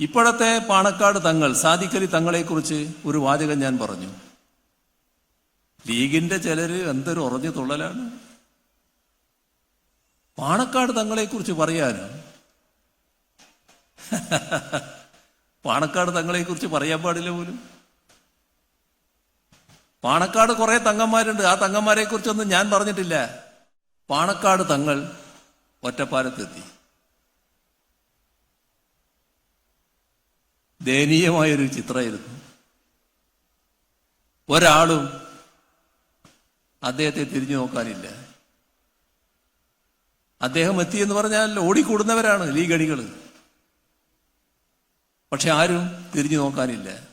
ഇപ്പോഴത്തെ പാണക്കാട് തങ്ങൾ സാദിക്കലി തങ്ങളെക്കുറിച്ച് ഒരു വാചകം ഞാൻ പറഞ്ഞു. ലീഗിന്റെ ചിലര് എന്തൊരു ഉറഞ്ഞു തുള്ളലാണ്. പാണക്കാട് തങ്ങളെക്കുറിച്ച് പറയാനോ? പാണക്കാട് തങ്ങളെക്കുറിച്ച് പറയാൻ പാടില്ല പോലും. പാണക്കാട് കുറെ തങ്ങന്മാരുണ്ട്. ആ തങ്ങന്മാരെ കുറിച്ചൊന്നും ഞാൻ പറഞ്ഞിട്ടില്ല. പാണക്കാട് തങ്ങൾ ഒറ്റപ്പാലത്തെത്തി. ദയനീയമായൊരു ചിത്രമായിരുന്നു. ഒരാളും അദ്ദേഹത്തെ തിരിഞ്ഞു നോക്കാനില്ല. അദ്ദേഹം എത്തി എന്ന് പറഞ്ഞാൽ ഓടിക്കൂടുന്നവരാണ് ലീഗ് അണികൾ പക്ഷെ ആരും തിരിഞ്ഞു നോക്കാനില്ല.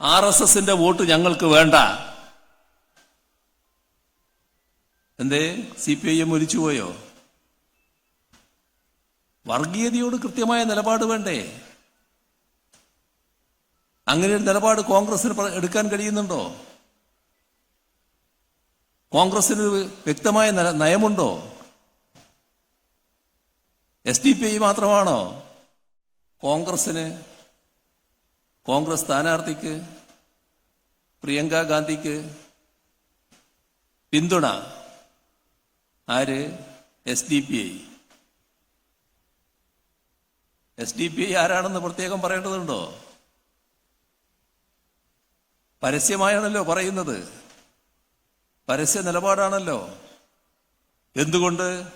ആർ എസ് എസിന്റെ വോട്ട് ഞങ്ങൾക്ക് വേണ്ട. എന്തേ? സി പി ഐ എം ഒലിച്ചുപോയോ? വർഗീയതയോട് കൃത്യമായ നിലപാട് വേണ്ടേ? അങ്ങനെ ഒരു നിലപാട് കോൺഗ്രസിന് എടുക്കാൻ കഴിയുന്നുണ്ടോ? കോൺഗ്രസിന് വ്യക്തമായ നയമുണ്ടോ? എസ് ഡി പി ഐ മാത്രമാണോ? കോൺഗ്രസിന് കോൺഗ്രസ് സ്ഥാനാർത്ഥിക്ക് പ്രിയങ്ക ഗാന്ധിക്ക് പിന്തുണ? ആര്? S D P I S D P I ആരാണെന്ന് പ്രത്യേകം പറയേണ്ടതുണ്ടോ? പരസ്യമായാണല്ലോ പറയുന്നത്. പരസ്യ നിലപാടാണല്ലോ. എന്തുകൊണ്ട്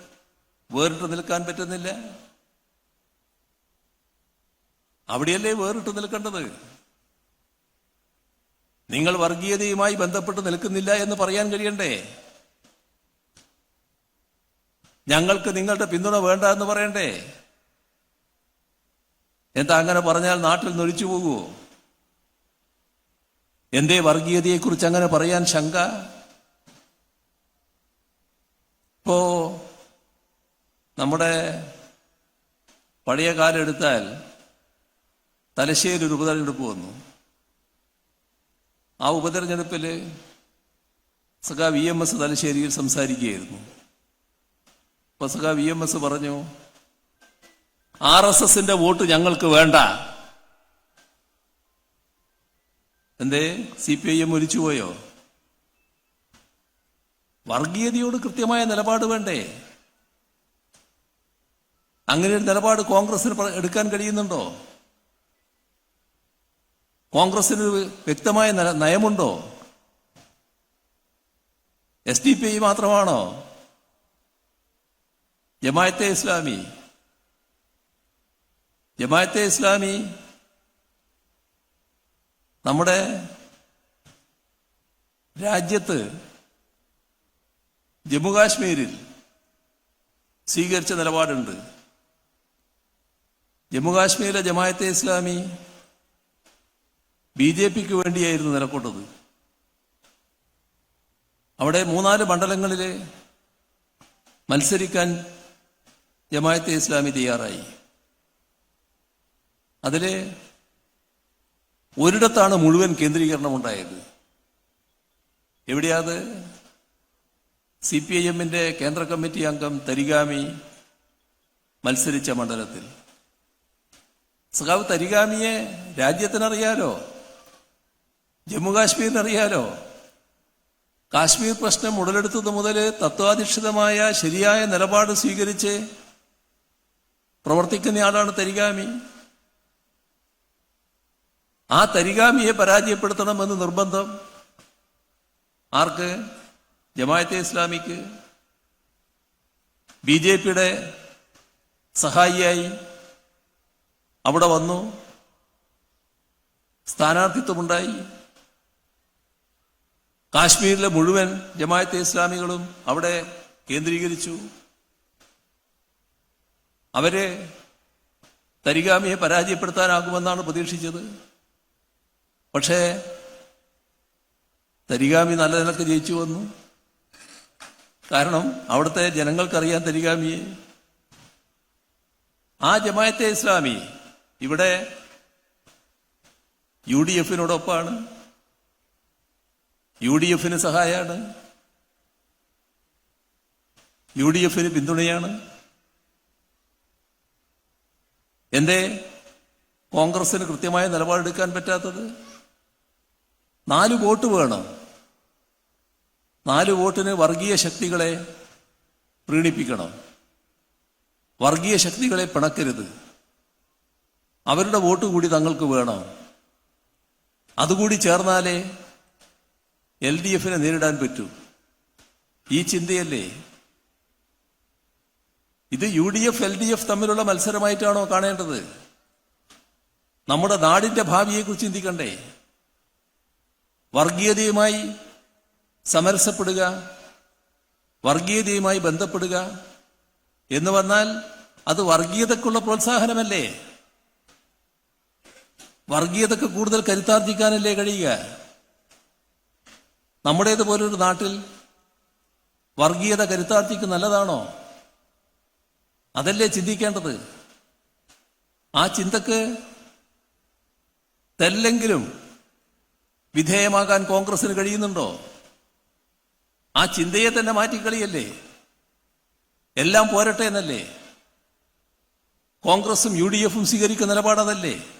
വേറിട്ട് നിൽക്കാൻ പറ്റുന്നില്ല? അവിടെയല്ലേ വേറിട്ട് നിൽക്കേണ്ടത്? നിങ്ങൾ വർഗീയതയുമായി ബന്ധപ്പെട്ട് നിൽക്കുന്നില്ല എന്ന് പറയാൻ കഴിയണ്ടേ? ഞങ്ങൾക്ക് നിങ്ങളുടെ പിന്തുണ വേണ്ട എന്ന് പറയണ്ടേ? എന്താ അങ്ങനെ പറഞ്ഞാൽ നാട്ടിൽ നൊലിച്ചു പോകുമോ എന്തേ വർഗീയതയെക്കുറിച്ച് അങ്ങനെ പറയാൻ ശങ്ക? ഇപ്പോ നമ്മുടെ പഴയ കാലം എടുത്താൽ തലശ്ശേരി ഒരു ഉപതെരഞ്ഞെടുപ്പ് വന്നു. ആ ഉപതെരഞ്ഞെടുപ്പിൽ സഖാ വി എം എസ് തലശ്ശേരിയിൽ സംസാരിക്കുകയായിരുന്നു. അപ്പൊ സഖാ വി എം എസ് പറഞ്ഞു ആർ എസ് എസിന്റെ വോട്ട് ഞങ്ങൾക്ക് വേണ്ട. എന്തേ? സി പി ഐ എം ഒലിച്ചുപോയോ? വർഗീയതയോട് കൃത്യമായ നിലപാട് വേണ്ടേ? അങ്ങനെ ഒരു നിലപാട് കോൺഗ്രസിന് എടുക്കാൻ കഴിയുന്നുണ്ടോ? കോൺഗ്രസിന് വ്യക്തമായ നയമുണ്ടോ? എസ് ഡി പി ഐ മാത്രമാണോ? ജമായത്തെ ഇസ്ലാമി? ജമായത്തെ ഇസ്ലാമി നമ്മുടെ രാജ്യത്ത് ജമ്മുകാശ്മീരിൽ സ്വീകരിച്ച നിലപാടുണ്ട്. ജമ്മുകാശ്മീരിലെ ജമായത്തെ ഇസ്ലാമി ബി ജെ പിക്ക് വേണ്ടിയായിരുന്നു നിലക്കൊണ്ടത് അവിടെ മൂന്നാൽ മണ്ഡലങ്ങളിൽ മത്സരിക്കാൻ ജമായത്തെ ഇസ്ലാമി തയ്യാറായി. അതിൽ ഒരിടത്താണ് മുഴുവൻ കേന്ദ്രീകരണം ഉണ്ടായത്. എവിടെയാത്? സി പി ഐ എമ്മിന്റെ കേന്ദ്ര കമ്മിറ്റി അംഗം തരികാമി മത്സരിച്ച മണ്ഡലത്തിൽ. സഖാവ് തരികാമിയെ രാജ്യത്തിനറിയാലോ? ജമ്മുകാശ്മീരിനറിയാലോ? കാശ്മീർ പ്രശ്നം ഉടലെടുത്തത് മുതൽ തത്വാധിഷ്ഠിതമായ ശരിയായ നിലപാട് സ്വീകരിച്ച് പ്രവർത്തിക്കുന്നയാളാണ് തരിഗാമി. ആ തരികാമിയെ പരാജയപ്പെടുത്തണമെന്ന് നിർബന്ധം? ആർക്ക്? ജമായത്തെ ഇസ്ലാമിക്ക്? ബി ജെ പിയുടെ സഹായിയായി അവിടെ വന്നു? സ്ഥാനാർത്ഥിത്വമുണ്ടായി? കാശ്മീരിലെ മുഴുവൻ ജമായത്തെ ഇസ്ലാമികളും അവിടെ കേന്ദ്രീകരിച്ചു. അവരെ തരികാമിയെ പരാജയപ്പെടുത്താനാകുമെന്നാണ് പ്രതീക്ഷിച്ചത്. പക്ഷേ തരികാമി നല്ല നിലയ്ക്ക് ജയിച്ചു വന്നു. കാരണം അവിടുത്തെ ജനങ്ങൾക്കറിയാൻ തരികാമിയെ ആ ജമായത്തെ ഇസ്ലാമി ഇവിടെ യു ഡി എഫിനോടൊപ്പമാണ് യു ഡി എഫിന് സഹായമാണ് യു ഡി എഫിന് പിന്തുണയാണ്. എന്തേ കോൺഗ്രസിന് കൃത്യമായ നിലപാടെടുക്കാൻ പറ്റാത്തത്? നാല് വോട്ട് വേണം. നാല് വോട്ടിന് വർഗീയ ശക്തികളെ പ്രീണിപ്പിക്കണം. വർഗീയ ശക്തികളെ പിണക്കരുത്. അവരുടെ വോട്ട് കൂടി തങ്ങൾക്ക് വേണം. അതുകൂടി ചേർന്നാലേ എൽ ഡി എഫിനെ നേരിടാൻ പറ്റൂ. ഈ ചിന്തയല്ലേ? ഇത് U D F L D F തമ്മിലുള്ള മത്സരമായിട്ടാണോ കാണേണ്ടത്? നമ്മുടെ നാടിന്റെ ഭാവിയെക്കുറിച്ച് ചിന്തിക്കണ്ടേ? വർഗീയതയുമായി സമരസപ്പെടുക വർഗീയതയുമായി ബന്ധപ്പെടുക എന്ന് വന്നാൽ അത് വർഗീയതക്കുള്ള പ്രോത്സാഹനമല്ലേ? വർഗീയതക്ക് കൂടുതൽ കരുത്താർജിക്കാനല്ലേ കഴിയുക? നമ്മുടേതുപോലൊരു നാട്ടിൽ വർഗീയത കരുത്താർജിക്ക് നല്ലതാണോ? അതല്ലേ ചിന്തിക്കേണ്ടത്? ആ ചിന്തക്ക് തെല്ലെങ്കിലും വിധേയമാകാൻ കോൺഗ്രസിന് കഴിയുന്നുണ്ടോ? ആ ചിന്തയെ തന്നെ മാറ്റിക്കളിയല്ലേ? എല്ലാം പോരട്ടെ എന്നല്ലേ? കോൺഗ്രസും യു ഡി എഫും സ്വീകരിക്കുന്ന നിലപാടതല്ലേ?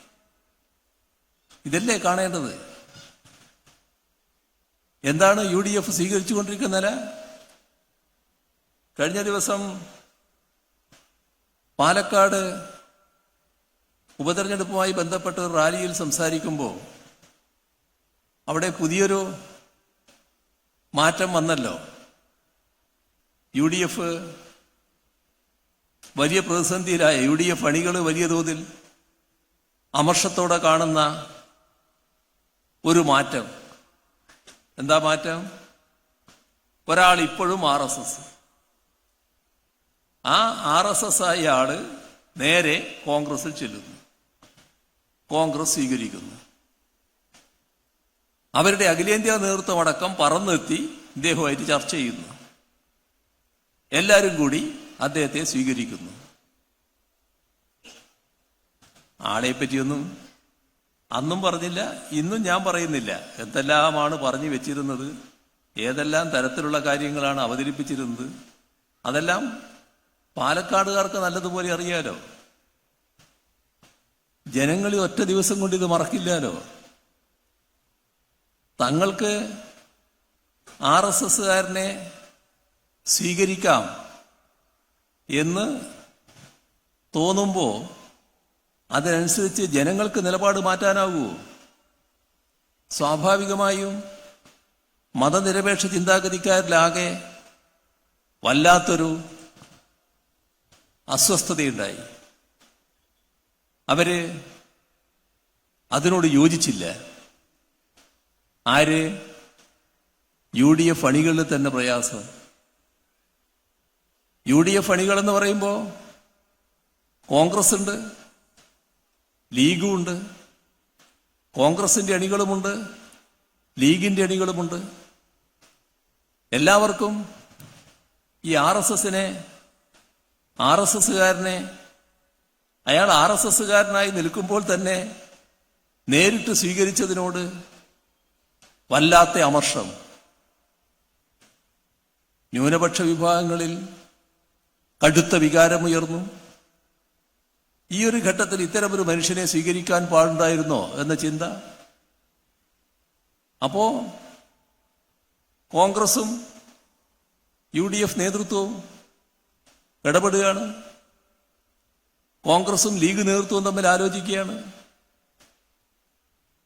ഇതല്ലേ കാണേണ്ടത്? എന്താണ് യു ഡി എഫ് സ്വീകരിച്ചുകൊണ്ടിരിക്കുന്ന നില? കഴിഞ്ഞ ദിവസം പാലക്കാട് ഉപതെരഞ്ഞെടുപ്പുമായി ബന്ധപ്പെട്ട് റാലിയിൽ സംസാരിക്കുമ്പോൾ അവിടെ പുതിയൊരു മാറ്റം വന്നല്ലോ. യു ഡി എഫ് വലിയ പ്രതിസന്ധിയിലായ. യു ഡി എഫ് അണികൾ വലിയ തോതിൽ അമർഷത്തോടെ കാണുന്ന ഒരു മാറ്റം. എന്താ മാറ്റം? ഒരാൾ ഇപ്പോഴും ആർ എസ് എസ്. ആ ആർ എസ് എസ് ആയ ആൾ നേരെ കോൺഗ്രസിൽ ചെല്ലുന്നു. കോൺഗ്രസ് സ്വീകരിക്കുന്നു. അവരുടെ അഖിലേന്ത്യാ നേതൃത്വം അടക്കം പറന്നെത്തി ഇദ്ദേഹവുമായിട്ട് ചർച്ച ചെയ്യുന്നു. എല്ലാവരും കൂടി അദ്ദേഹത്തെ സ്വീകരിക്കുന്നു. ആളെ പറ്റിയൊന്നും അന്നും പറഞ്ഞില്ല ഇന്നും ഞാൻ പറയുന്നില്ല. എന്തെല്ലാമാണ് പറഞ്ഞു വെച്ചിരുന്നത്? ഏതെല്ലാം തരത്തിലുള്ള കാര്യങ്ങളാണ് അവതരിപ്പിച്ചിരുന്നത്? അതെല്ലാം പാലക്കാടുകാർക്ക് നല്ലതുപോലെ അറിയാലോ. ജനങ്ങളെ ഒറ്റ ദിവസം കൊണ്ട് ഇത് മറക്കില്ലാലോ? തങ്ങൾക്ക് ആർ എസ് എസ്സുകാരനെ സ്വീകരിക്കാം എന്ന് തോന്നുമ്പോൾ അതിനനുസരിച്ച് ജനങ്ങൾക്ക് നിലപാട് മാറ്റാനാവുമോ സ്വാഭാവികമായും മതനിരപേക്ഷ ചിന്താഗതിക്കാരിലാകെ വല്ലാത്തൊരു അസ്വസ്ഥതയുണ്ടായി. അവർ അതിനോട് യോജിച്ചില്ല. ആര്? യു ഡി എഫ് അണികളിൽ തന്നെ പ്രയാസം. യു ഡി എഫ് അണികൾ എന്ന് പറയുമ്പോൾ കോൺഗ്രസ് ഉണ്ട് ലീഗും ഉണ്ട് കോൺഗ്രസിന്റെ അണികളുമുണ്ട് ലീഗിന്റെ അണികളുമുണ്ട്. എല്ലാവർക്കും ഈ ആർ എസ് എസിനെ ആർ എസ് എസ്സുകാരനെ അയാൾ ആർ എസ് എസ്സുകാരനായി നിൽക്കുമ്പോൾ തന്നെ നേരിട്ട് സ്വീകരിച്ചതിനോട് വല്ലാത്ത അമർഷം. ന്യൂനപക്ഷ വിഭാഗങ്ങളിൽ കടുത്ത വികാരമുയർന്നു. ഈ ഒരു ഘട്ടത്തിൽ ഇത്തരമൊരു മനുഷ്യനെ സ്വീകരിക്കാൻ പാടുണ്ടായിരുന്നോ എന്ന ചിന്ത. അപ്പോ കോൺഗ്രസും യു ഡി എഫ് നേതൃത്വവും ഇടപെടുകയാണ്. കോൺഗ്രസും ലീഗ് നേതൃത്വവും തമ്മിൽ ആലോചിക്കുകയാണ്.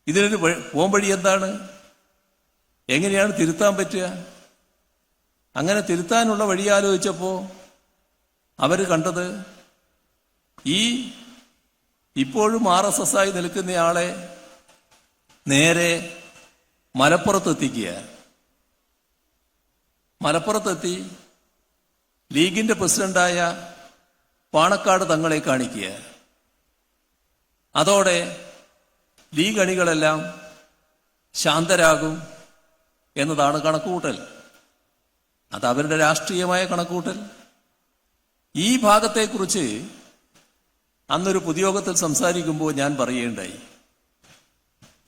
ഇതിനൊരു പോംവഴി എന്താണ്? എങ്ങനെയാണ് തിരുത്താൻ പറ്റുക? അങ്ങനെ തിരുത്താനുള്ള വഴി ആലോചിച്ചപ്പോൾ അവർ കണ്ടത് ഈ ഇപ്പോഴും ആർ എസ് എസ് ആയി നിൽക്കുന്നയാളെ നേരെ മലപ്പുറത്തെത്തിക്കുക മലപ്പുറത്തെത്തി ലീഗിന്റെ പ്രസിഡന്റായ പാണക്കാട് തങ്ങളെ കാണിക്കുക അതോടെ ലീഗ് അണികളെല്ലാം ശാന്തരാകും. എന്നതാണ് കണക്കുകൂട്ടൽ. അത് അവരുടെ രാഷ്ട്രീയമായ കണക്കുകൂട്ടൽ. ഈ ഭാഗത്തെക്കുറിച്ച് അന്നൊരു പൊതുയോഗത്തിൽ സംസാരിക്കുമ്പോൾ ഞാൻ പറയുകയുണ്ടായി.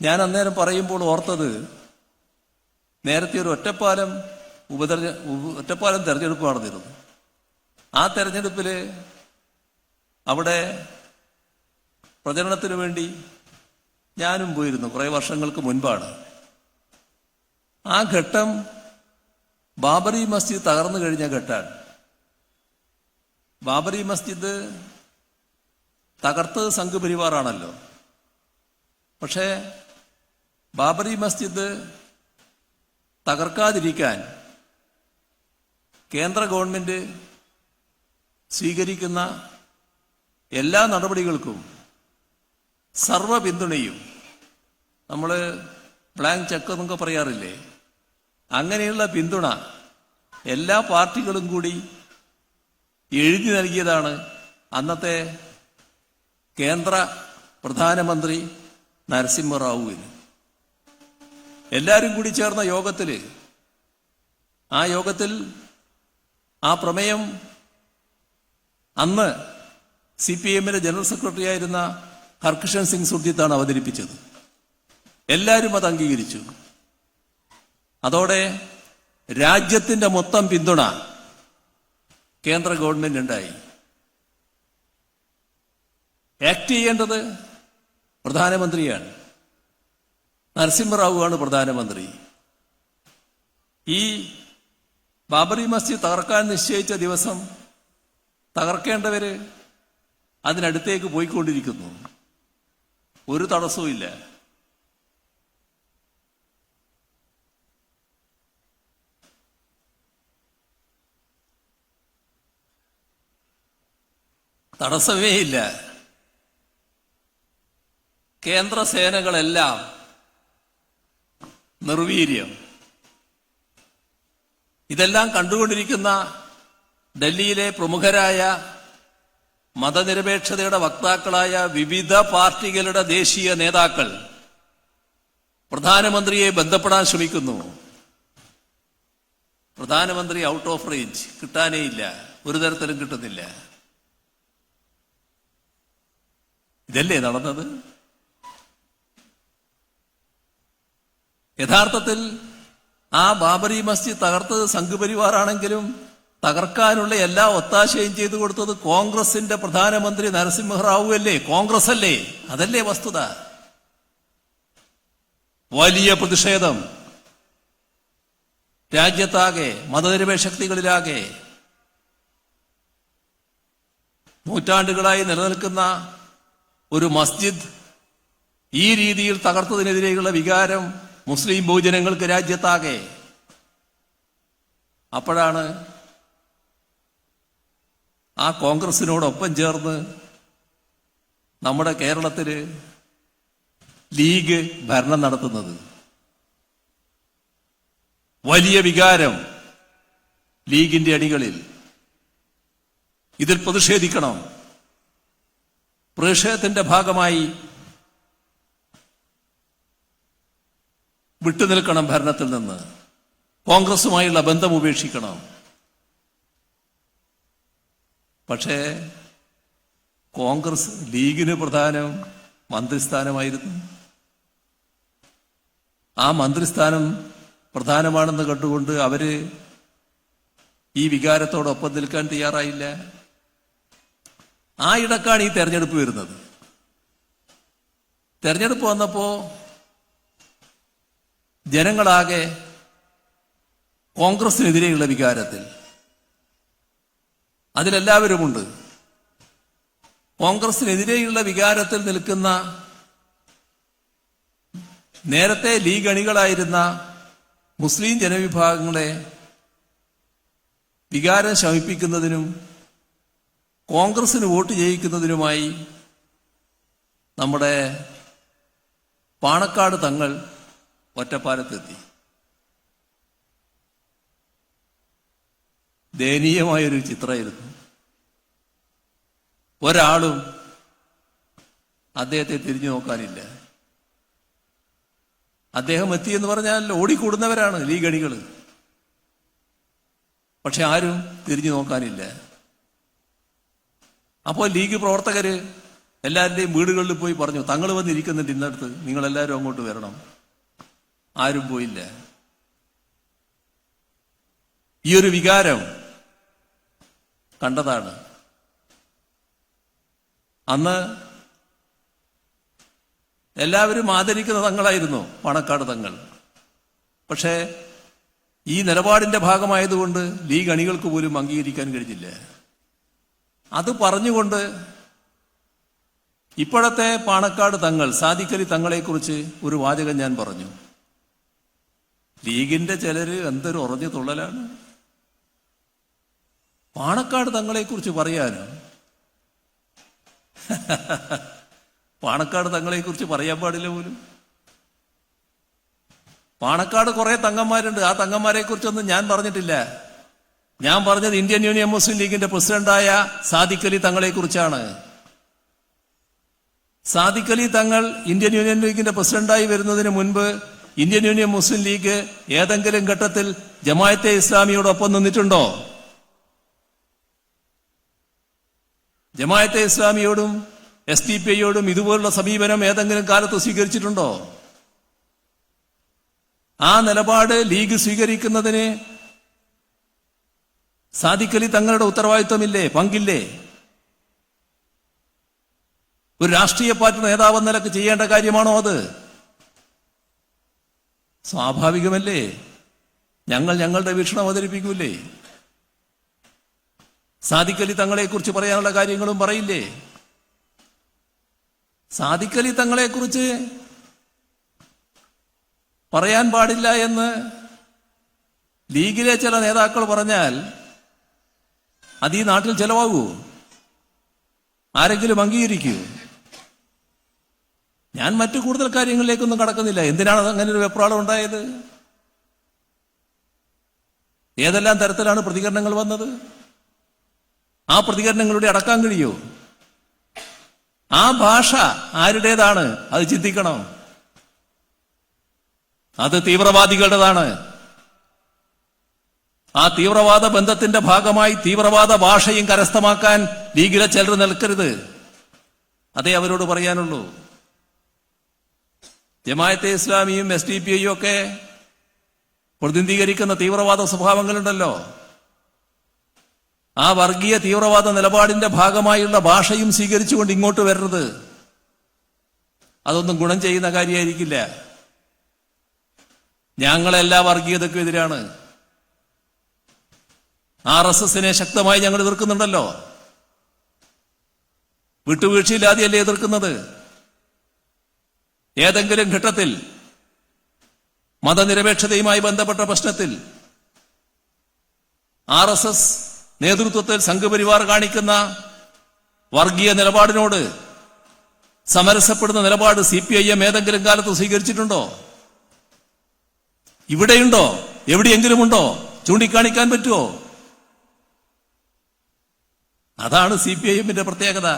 ഞാൻ അന്നേരം പറയുമ്പോൾ ഓർത്തത് നേരത്തെ ഒരു ഒറ്റപ്പാലം ഉപതെരഞ്ഞ ഒറ്റപ്പാലം തെരഞ്ഞെടുപ്പ് നടന്നിരുന്നു. ആ തെരഞ്ഞെടുപ്പിൽ അവിടെ പ്രചരണത്തിന് വേണ്ടി ഞാനും പോയിരുന്നു കുറേ വർഷങ്ങൾക്ക് മുൻപാണ്. ആ ഘട്ടം ബാബറി മസ്ജിദ് തകർന്നു കഴിഞ്ഞ ഘട്ടമാണ്. ബാബറി മസ്ജിദ് തകർത്ത് സംഘപരിവാറാണല്ലോ. പക്ഷേ ബാബറി മസ്ജിദ് തകർക്കാതിരിക്കാൻ കേന്ദ്ര ഗവൺമെന്റ് സ്വീകരിക്കുന്ന എല്ലാ നടപടികൾക്കും സർവ പിന്തുണയും നമ്മൾ ബ്ലാങ്ക് ചെക്ക് എന്നൊക്കെ പറയാറില്ലേ? അങ്ങനെയുള്ള പിന്തുണ എല്ലാ പാർട്ടികളും കൂടി എഴുതി നൽകിയതാണ് അന്നത്തെ കേന്ദ്ര പ്രധാനമന്ത്രി നരസിംഹറാവുവിന് എല്ലാവരും കൂടി ചേർന്ന യോഗത്തിൽ ആ യോഗത്തിൽ ആ പ്രമേയം അന്ന് സി പി എമ്മിന്റെ ജനറൽ സെക്രട്ടറി ആയിരുന്ന ഹർകിഷൻ സിംഗ് സുർജിത്താണ് അവതരിപ്പിച്ചത്. എല്ലാവരും അത് അംഗീകരിച്ചു. അതോടെ രാജ്യത്തിന്റെ മൊത്തം പിന്തുണ കേന്ദ്ര ഗവൺമെന്റ് ഉണ്ടായി. ആക്ട് ചെയ്യേണ്ടത് പ്രധാനമന്ത്രിയാണ്. നരസിംഹറാവുവാണ് പ്രധാനമന്ത്രി. ഈ ബാബറി മസ്ജിദ് തകർക്കാൻ നിശ്ചയിച്ച ദിവസം തകർക്കേണ്ടവര് അതിനടുത്തേക്ക് പോയിക്കൊണ്ടിരിക്കുന്നു. ഒരു തടസ്സവും തടസ്സമേ ഇല്ല. കേന്ദ്ര സേനകളെല്ലാം നിർവീര്യം. ഇതെല്ലാം കണ്ടുകൊണ്ടിരിക്കുന്ന ഡൽഹിയിലെ പ്രമുഖരായ മതനിരപേക്ഷതയുടെ വക്താക്കളായ വിവിധ പാർട്ടികളുടെ ദേശീയ നേതാക്കൾ പ്രധാനമന്ത്രിയെ ബന്ധപ്പെടാൻ ശ്രമിക്കുന്നു. പ്രധാനമന്ത്രി ഔട്ട് ഓഫ് റേഞ്ച് കിട്ടാനേ ഇല്ല. ഒരു തരത്തിലും കിട്ടുന്നില്ല. ഇതല്ലേ നടന്നത്? യഥാർത്ഥത്തിൽ ആ ബാബറി മസ്ജിദ് തകർത്തത് സംഘപരിവാറാണെങ്കിലും തകർക്കാനുള്ള എല്ലാ ഒത്താശയും ചെയ്തു കൊടുത്തത് കോൺഗ്രസിന്റെ പ്രധാനമന്ത്രി നരസിംഹറാവു അല്ലേ? കോൺഗ്രസ് അല്ലേ അതല്ലേ വസ്തുത. വലിയ പ്രതിഷേധം. രാജ്യത്താകെ മതനിരപേക്ഷ ശക്തികളിലാകെ നൂറ്റാണ്ടുകളായി നിലനിൽക്കുന്ന ഒരു മസ്ജിദ് ഈ രീതിയിൽ തകർത്തതിനെതിരെയുള്ള വികാരം മുസ്ലിം ബഹുജനങ്ങൾക്ക് രാജ്യത്താകെ. അപ്പോഴാണ് ആ കോൺഗ്രസിനോടൊപ്പം ചേർന്ന് നമ്മുടെ കേരളത്തിൽ ലീഗ് ഭരണം നടത്തുന്നത്. വലിയ വികാരം ലീഗിന്റെ അടികളിൽ. ഇതിൽ പ്രതിഷേധിക്കണം. പ്രതിഷേധത്തിന്റെ ഭാഗമായി വിട്ടുനിൽക്കണം ഭരണത്തിൽ നിന്ന്. കോൺഗ്രസുമായുള്ള ബന്ധം ഉപേക്ഷിക്കണം. പക്ഷേ കോൺഗ്രസ് ലീഗിന് പ്രധാനം മന്ത്രിസ്ഥാനമായിരുന്നു. ആ മന്ത്രിസ്ഥാനം പ്രധാനമാണെന്ന് കണ്ടുകൊണ്ട് അവർ ഈ വികാരത്തോടൊപ്പം നിൽക്കാൻ തയ്യാറായില്ല. ആ ഇടക്കാണ് ഈ തെരഞ്ഞെടുപ്പ് വരുന്നത്. തെരഞ്ഞെടുപ്പ് വന്നപ്പോ ജനങ്ങളാകെ കോൺഗ്രസിനെതിരെയുള്ള വികാരത്തിൽ. അതിലെല്ലാവരുമുണ്ട്. കോൺഗ്രസിനെതിരെയുള്ള വികാരത്തിൽ നിൽക്കുന്ന നേരത്തെ ലീഗ് അണികളായിരുന്ന മുസ്ലിം ജനവിഭാഗങ്ങളെ വികാരം ശമിപ്പിക്കുന്നതിനും കോൺഗ്രസിന് വോട്ട് ചെയ്യിക്കുന്നതിനുമായി നമ്മുടെ പാണക്കാട് തങ്ങൾ ഒറ്റപ്പാലത്തെത്തി. ദയനീയമായൊരു ചിത്രമായിരുന്നു. ഒരാളും അദ്ദേഹത്തെ തിരിഞ്ഞു നോക്കാനില്ല. അദ്ദേഹം എത്തിയെന്ന് പറഞ്ഞാൽ ഓടിക്കൂടുന്നവരാണ് ലീഗ് അണികൾ പക്ഷെ ആരും തിരിഞ്ഞു നോക്കാനില്ല. അപ്പോൾ ലീഗ് പ്രവർത്തകര് എല്ലാവരുടെയും വീടുകളിൽ പോയി പറഞ്ഞു തങ്ങൾ വന്നിരിക്കുന്നുണ്ട് ഇന്നടുത്ത്. നിങ്ങളെല്ലാവരും അങ്ങോട്ട് വരണം. ആരും പോയില്ല. ഈ ഒരു വികാരം കണ്ടതാണ്. അന്ന് എല്ലാവരും ആദരിക്കുന്ന തങ്ങളായിരുന്നു പണക്കാട് തങ്ങൾ. പക്ഷേ ഈ നിലപാടിന്റെ ഭാഗമായതുകൊണ്ട് ലീഗ് അണികൾക്ക് പോലും അംഗീകരിക്കാൻ കഴിഞ്ഞില്ല. അത് പറഞ്ഞുകൊണ്ട് ഇപ്പോഴത്തെ പാണക്കാട് തങ്ങൾ സാദിക്കലി തങ്ങളെക്കുറിച്ച് ഒരു വാചകം ഞാൻ പറഞ്ഞു. ലീഗിന്റെ ചിലര് എന്തൊരു ഉറഞ്ഞു തുള്ളലാണ്. പാണക്കാട് തങ്ങളെക്കുറിച്ച് പറയാനോ? പാണക്കാട് തങ്ങളെക്കുറിച്ച് പറയാൻ പാടില്ല പോലും. പാണക്കാട് കുറെ തങ്ങന്മാരുണ്ട്. ആ തങ്ങന്മാരെ കുറിച്ചൊന്നും ഞാൻ പറഞ്ഞിട്ടില്ല. ഞാൻ പറഞ്ഞത് ഇന്ത്യൻ യൂണിയൻ മുസ്ലിം ലീഗിന്റെ പ്രസിഡന്റായ സാദിഖ് അലി തങ്ങളെ കുറിച്ചാണ്. സാദിഖ് അലി തങ്ങൾ ഇന്ത്യൻ യൂണിയൻ ലീഗിന്റെ പ്രസിഡന്റായി വരുന്നതിന് മുൻപ് ഇന്ത്യൻ യൂണിയൻ മുസ്ലിം ലീഗ് ഏതെങ്കിലും ഘട്ടത്തിൽ ജമായത്തെ ഇസ്ലാമിയോടൊപ്പം നിന്നിട്ടുണ്ടോ? ജമായത്തെ ഇസ്ലാമിയോടും എസ് ഡി പി ഐയോടും ഇതുപോലുള്ള സമീപനം ഏതെങ്കിലും കാലത്ത് സ്വീകരിച്ചിട്ടുണ്ടോ? ആ നിലപാട് ലീഗ് സ്വീകരിക്കുന്നതിന് സാദിഖലി തങ്ങളുടെ ഉത്തരവാദിത്വമില്ലേ? പങ്കില്ലേ? ഒരു രാഷ്ട്രീയ പാർട്ടി നേതാവെന്ന നിലയ്ക്ക് ചെയ്യേണ്ട കാര്യമാണോ അത്? സ്വാഭാവികമല്ലേ? ഞങ്ങൾ ഞങ്ങളുടെ വീക്ഷണം അവതരിപ്പിക്കൂലേ? സാദിഖലി തങ്ങളെക്കുറിച്ച് പറയാനുള്ള കാര്യങ്ങളും പറയില്ലേ? സാദിഖലി തങ്ങളെക്കുറിച്ച് പറയാൻ പാടില്ല എന്ന് ലീഗിലെ ചില നേതാക്കൾ പറഞ്ഞാൽ അത് ഈ നാട്ടിൽ ചെലവാകൂ. ആരെങ്കിലും അംഗീകരിക്കൂ. ഞാൻ മറ്റു കൂടുതൽ കാര്യങ്ങളിലേക്കൊന്നും കടക്കുന്നില്ല. എന്തിനാണ് അങ്ങനെ ഒരു വെപ്രാളം ഉണ്ടായത്? ഏതെല്ലാം തരത്തിലാണ് പ്രതികരണങ്ങൾ വന്നത്? ആ പ്രതികരണങ്ങളുടെ അടക്കാൻ കഴിയോ? ആ ഭാഷ ആരുടേതാണ്? അത് ചിന്തിക്കണം. അത് തീവ്രവാദികളുടേതാണ്. ആ തീവ്രവാദ ബന്ധത്തിന്റെ ഭാഗമായി തീവ്രവാദ ഭാഷയും കരസ്ഥമാക്കാൻ ലീഗിലെ ചിലർ നിൽക്കരുത്. അതേ അവരോട് പറയാനുള്ളൂ. ജമായത്തെ ഇസ്ലാമിയും എസ് ഡി പി ഐയും ഒക്കെ പ്രതിനിധീകരിക്കുന്ന തീവ്രവാദ സ്വഭാവങ്ങളുണ്ടല്ലോ. ആ വർഗീയ തീവ്രവാദ നിലപാടിന്റെ ഭാഗമായുള്ള ഭാഷയും സ്വീകരിച്ചുകൊണ്ട് ഇങ്ങോട്ട് വരരുത്. അതൊന്നും ഗുണം ചെയ്യുന്ന കാര്യമായിരിക്കില്ല. ഞങ്ങളെല്ലാ വർഗീയതയ്ക്കും എതിരാണ്. ആർ എസ് എസിനെ ശക്തമായി ഞങ്ങൾ എതിർക്കുന്നുണ്ടല്ലോ. വിട്ടുവീഴ്ചയില്ലാതെയല്ലേ എതിർക്കുന്നത്? ഏതെങ്കിലും ഘട്ടത്തിൽ മതനിരപേക്ഷതയുമായി ബന്ധപ്പെട്ട പ്രശ്നത്തിൽ ആർ എസ് എസ് നേതൃത്വത്തിൽ സംഘപരിവാർ കാണിക്കുന്ന വർഗീയ നിലപാടിനോട് സമരസപ്പെടുന്ന നിലപാട് സി പി ഐ എം ഏതെങ്കിലും കാലത്ത് സ്വീകരിച്ചിട്ടുണ്ടോ? ഇവിടെയുണ്ടോ? എവിടെയെങ്കിലും ഉണ്ടോ ചൂണ്ടിക്കാണിക്കാൻ പറ്റുമോ? അതാണ് സി പി ഐ എമ്മിന്റെ പ്രത്യേകത.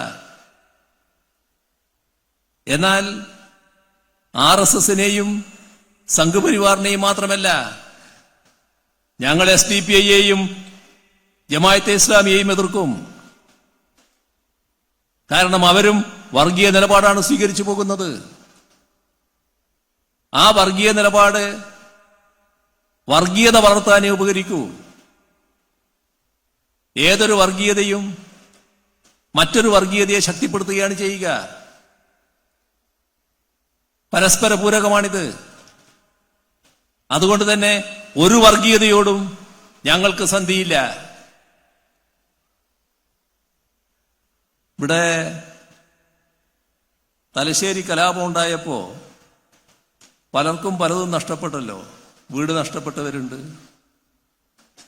എന്നാൽ ആർ എസ് എസിനെയും സംഘപരിവാറിനെയും മാത്രമല്ല ഞങ്ങൾ എസ് ഡി പി ഐയെയും ജമായത്തെ ഇസ്ലാമിയെയും എതിർക്കും. കാരണം അവരും വർഗീയ നിലപാടാണ് സ്വീകരിച്ചു പോകുന്നത്. ആ വർഗീയ നിലപാട് വർഗീയത വളർത്താനേ ഉപകരിക്കൂ. ഏതൊരു വർഗീയതയും മറ്റൊരു വർഗീയതയെ ശക്തിപ്പെടുത്തുകയാണ് ചെയ്യുക. പരസ്പര പൂരകമാണിത്. അതുകൊണ്ട് തന്നെ ഒരു വർഗീയതയോടും ഞങ്ങൾക്ക് സന്ധിയില്ല. ഇവിടെ തലശ്ശേരി കലാപം ഉണ്ടായപ്പോ പലർക്കും പലതും നഷ്ടപ്പെട്ടല്ലോ. വീട് നഷ്ടപ്പെട്ടവരുണ്ട്.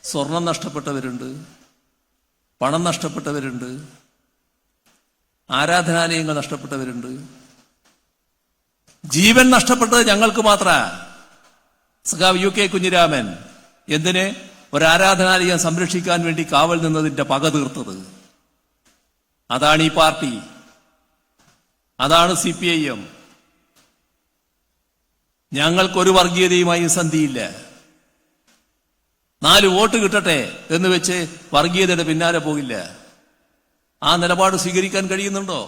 സ്വർണം നഷ്ടപ്പെട്ടവരുണ്ട്. പണം നഷ്ടപ്പെട്ടവരുണ്ട്. ആരാധനാലയങ്ങൾ നഷ്ടപ്പെട്ടവരുണ്ട്. ജീവൻ നഷ്ടപ്പെട്ടത് ഞങ്ങൾക്ക് മാത്ര. സഖാവ് യു കെ കുഞ്ഞിരാമൻ എന്തിനെ ഒരു ആരാധനാലയം സംരക്ഷിക്കാൻ വേണ്ടി കാവൽ നിന്നതിന്റെ പക തീർത്തത്? അതാണ് ഈ പാർട്ടി. അതാണ് സി പി ഐ എം. ഞങ്ങൾക്കൊരു വർഗീയതയുമായും സന്ധിയില്ല. നാല് വോട്ട് കിട്ടട്ടെ എന്ന് വെച്ച് വർഗീയതയുടെ പിന്നാലെ പോകില്ല. ആ നിലപാട് സ്വീകരിക്കാൻ കഴിയുന്നുണ്ടോ?